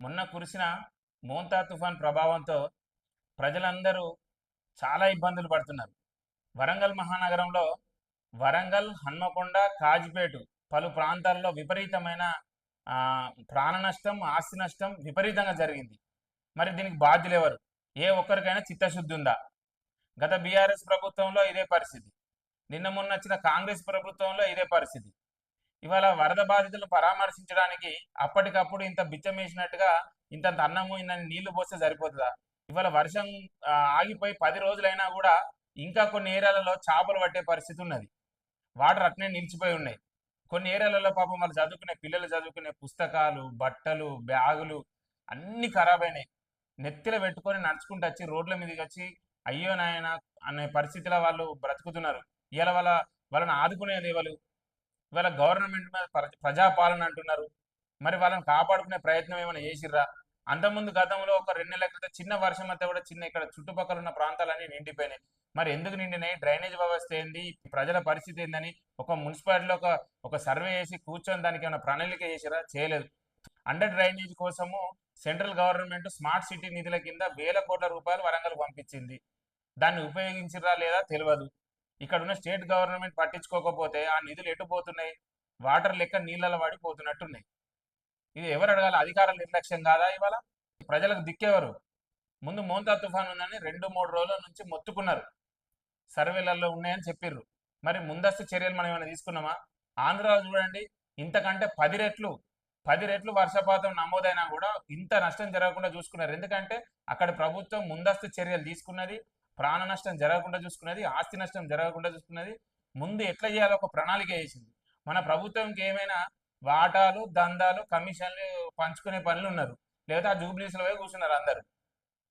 మొన్న కురిసిన మోంతా తుఫాన్ ప్రభావంతో ప్రజలందరూ చాలా ఇబ్బందులు పడుతున్నారు. వరంగల్ మహానగరంలో వరంగల్ హన్మకొండ కాజ్పేటు పలు ప్రాంతాల్లో విపరీతమైన ప్రాణ నష్టం ఆస్తి నష్టం విపరీతంగా జరిగింది. మరి దీనికి బాధ్యులు ఎవరు ఏ ఒక్కరికైనా చిత్తశుద్ధి ఉందా? గత బీఆర్ఎస్ ప్రభుత్వంలో ఇదే పరిస్థితి. నిన్న మొన్న వచ్చిన కాంగ్రెస్ ప్రభుత్వంలో ఇదే పరిస్థితి. ఇవాళ వరద బాధితులు పరామర్శించడానికి అప్పటికప్పుడు ఇంత బిచ్చం వేసినట్టుగా ఇంత అన్నము ఇన్న నీళ్ళు పోస్తే సరిపోతుందా? ఇవాళ వర్షం ఆగిపోయి పది రోజులైనా కూడా ఇంకా కొన్ని ఏరియాలలో చేపలు పట్టే పరిస్థితి ఉన్నది. వాటర్ అట్నే నిలిచిపోయి ఉన్నాయి. కొన్ని ఏరియాలలో పాపం వాళ్ళు చదువుకునే పిల్లలు చదువుకునే పుస్తకాలు బట్టలు బ్యాగులు అన్ని ఖరాబ్ అయినాయి. నెత్తిలో పెట్టుకొని నడుచుకుంటూ వచ్చి రోడ్ల మీదకి వచ్చి అయ్యో నాయన అనే పరిస్థితిలో వాళ్ళు బ్రతుకుతున్నారు. ఇవాళ వాళ్ళ వాళ్ళని ఆదుకునేది వాళ్ళు ఇవాళ గవర్నమెంట్ మీద ప్రజాపాలన అంటున్నారు. మరి వాళ్ళని కాపాడుకునే ప్రయత్నం ఏమైనా చేసిర్రా? అంతకుముందు గతంలో ఒక రెండు నెలల క్రితం చిన్న వర్షం అయితే కూడా చిన్న ఇక్కడ చుట్టుపక్కల ఉన్న ప్రాంతాలన్నీ నిండిపోయినాయి. మరి ఎందుకు నిండినాయి? డ్రైనేజ్ వ్యవస్థ ఏంది? ప్రజల పరిస్థితి ఏందని ఒక మున్సిపాలిటీలో ఒక ఒక సర్వే చేసి కూర్చొని దానికి ఏమైనా ప్రణాళిక చేసిరా చేయలేదు. అండర్ డ్రైనేజ్ కోసము సెంట్రల్ గవర్నమెంట్ స్మార్ట్ సిటీ నిధుల కింద వేల కోట్ల రూపాయలు వరంగల్ పంపించింది. దాన్ని ఉపయోగించరా లేదా తెలియదు. ఇక్కడ ఉన్న స్టేట్ గవర్నమెంట్ పట్టించుకోకపోతే ఆ నిధులు ఎటు పోతున్నాయి? వాటర్ లెక్క నీళ్ళలో పడిపోతున్నట్టున్నాయి ఇది ఎవరు అడగాలి? అధికారుల నిర్లక్ష్యం కాదా ఇవాళ? ప్రజలకు దిక్కెవరు? ముందు మోంతా తుఫాన్ ఉందని రెండు మూడు రోజుల నుంచి మొత్తుకున్నారు. సర్వేలలో ఉన్నాయని చెప్పిర్రు. మరి ముందస్తు చర్యలు మనం ఏమైనా తీసుకున్నామా? ఆంధ్రాలో చూడండి ఇంతకంటే పది రెట్లు పది రెట్లు వర్షపాతం నమోదైనా కూడా ఇంత నష్టం జరగకుండా చూసుకున్నారు. ఎందుకంటే అక్కడ ప్రభుత్వం ముందస్తు చర్యలు తీసుకున్నది ప్రాణ నష్టం జరగకుండా చూసుకున్నది ఆస్తి నష్టం జరగకుండా చూసుకున్నది ముందు ఎట్లా చేయాలో ఒక ప్రణాళిక వేసింది. మన ప్రభుత్వంకి ఏమైనా వాటాలు దందాలు కమిషన్లు పంచుకునే పనులు ఉన్నారు. లేదా ఆ జూబ్లీస్లో పోయి కూర్చున్నారు అందరు.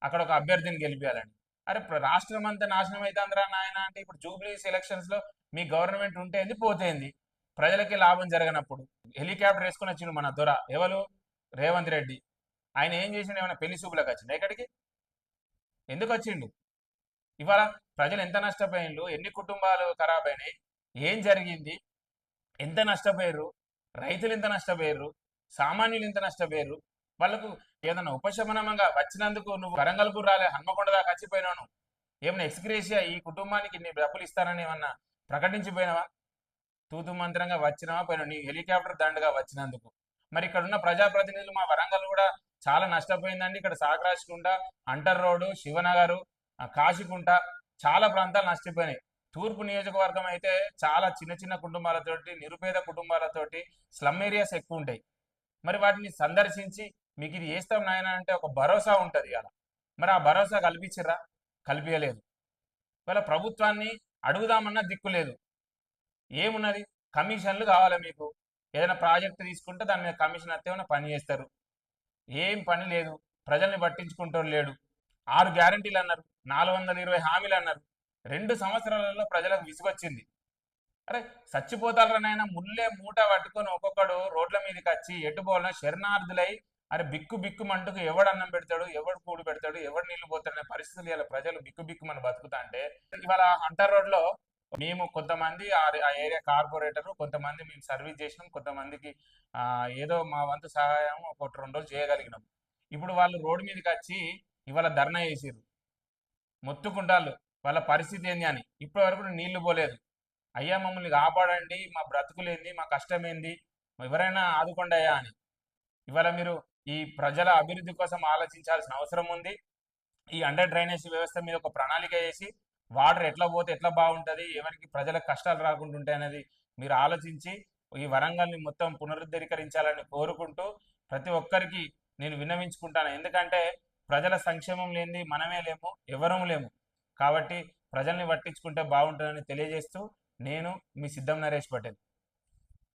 అక్కడ ఒక అభ్యర్థిని గెలిపించాలని అరే రాష్ట్రం అంతా నాశనం అవుతుందిరా నాయన అంటే ఇప్పుడు జూబ్లీస్ ఎలక్షన్స్లో మీ గవర్నమెంట్ ఉంటేంది పోతేంది. ప్రజలకి లాభం జరగనప్పుడు. హెలికాప్టర్ వేసుకుని వచ్చిండు మన దొర. ఎవరు? రేవంత్ రెడ్డి. ఆయన ఏం చేసిండు? ఏమైనా పెళ్ళి చూపులకు వచ్చిండు ఎక్కడికి? ఎందుకు వచ్చిండు? ఇవాళ ప్రజలు ఎంత నష్టపోయిండ్రు? ఎన్ని కుటుంబాలు ఖరాబ్ అయినాయి? ఏం జరిగింది? ఎంత నష్టపోయారు రైతులు ఎంత నష్టపోయారు సామాన్యులు ఎంత నష్టపోయారు వాళ్ళకు ఏదైనా ఉపశమనంగా వచ్చినందుకు నువ్వు వరంగల్కు రాలే హన్మకొండ దాకా వచ్చిపోయినావు ఏమైనా ఎక్స్గ్రేషియా? ఈ కుటుంబానికి నీ డబ్బులు ఇస్తానని ఏమన్నా ప్రకటించిపోయినావా? తూతు మంత్రంగా వచ్చినావా? పోయినా నీ హెలికాప్టర్ దండగా వచ్చినందుకు. మరి ఇక్కడ ఉన్న ప్రజాప్రతినిధులు మా వరంగల్ కూడా చాలా నష్టపోయిందండి. ఇక్కడ సాకరాజకుంట అంటర్ రోడ్డు శివనగరు కాశీకుంట చాలా ప్రాంతాలు నష్టపోయినాయి. తూర్పు నియోజకవర్గం అయితే చాలా చిన్న చిన్న కుటుంబాలతోటి నిరుపేద కుటుంబాలతోటి స్లమ్ ఏరియాస్ ఎక్కువ ఉంటాయి. మరి వాటిని సందర్శించి మీకు ఇది చేస్తాం నాయన అంటే ఒక భరోసా ఉంటుంది అలా మరి ఆ భరోసా కల్పించరా కల్పించలేదు ఇవాళ ప్రభుత్వాన్ని అడుగుదామన్నా దిక్కు లేదు. ఏమున్నది? కమిషన్లు కావాలి మీకు? ఏదైనా ప్రాజెక్ట్ తీసుకుంటే దాని మీద కమిషన్ వస్తే పని చేస్తారు. ఏం పని లేదు. ప్రజల్ని పట్టించుకుంటారు లేడు. ఆరు గ్యారంటీలు అన్నారు. నాలుగు వందల ఇరవై హామీలు అన్నారు. రెండు సంవత్సరాలలో ప్రజలకు విసుగొచ్చింది. అరే చచ్చిపోతారా నాయన ముల్లే మూట పట్టుకొని ఒక్కొక్కడు రోడ్ల మీదకి వచ్చి ఎటుపోవాలన్నా శరణార్థులై అరే బిక్కు బిక్కుమంటుకు ఎవడు అన్నం పెడతాడు ఎవడు కూడు పెడతాడు ఎవడు నీళ్ళు పోతాడు అనే పరిస్థితులు ఇలా ప్రజలు బిక్కు బిక్కుమని బతుకుతా అంటే. ఇవాళ హంటర్ రోడ్లో మేము కొంతమంది ఆ ఏరియా కార్పొరేటర్ కొంతమంది మేము సర్వీస్ చేసినాం కొంతమందికి ఏదో మా వంతు సహాయం ఒకటి రెండు రోజులు చేయగలిగినాం. ఇప్పుడు వాళ్ళు రోడ్డు మీదకి వచ్చి ఇవాళ ధర్నా చేసిర్రు. మొత్తుకుంటాళ్ళు వాళ్ళ పరిస్థితి ఏంది అని. ఇప్పటి వరకు నీళ్ళు పోలేదు. అయ్యా మమ్మల్ని కాపాడండి. మా బ్రతుకులేంది మా కష్టం ఏంది ఎవరైనా ఆదుకోండి అయ్యా అని. ఇవాళ మీరు ఈ ప్రజల అభివృద్ధి కోసం ఆలోచించాల్సిన అవసరం ఉంది. ఈ అండర్ డ్రైనేజ్ వ్యవస్థ మీద ఒక ప్రణాళిక చేసి వాటర్ ఎట్లా పోతే ఎట్లా బాగుంటుంది ఎవరికి ప్రజలకు కష్టాలు రాకుండా ఉంటాయి అనేది మీరు ఆలోచించి ఈ వరంగల్ని మొత్తం పునరుద్ధరీకరించాలని కోరుకుంటూ ప్రతి ఒక్కరికి నేను విన్నవించుకుంటాను. ఎందుకంటే ప్రజల సంక్షేమం లేనిది మనమే లేము ఎవరూ లేము. కాబట్టి ప్రజల్ని పట్టించుకుంటే బాగుంటుందని తెలియజేస్తూ నేను మీ సిద్ధం నరేష్ పటేల్.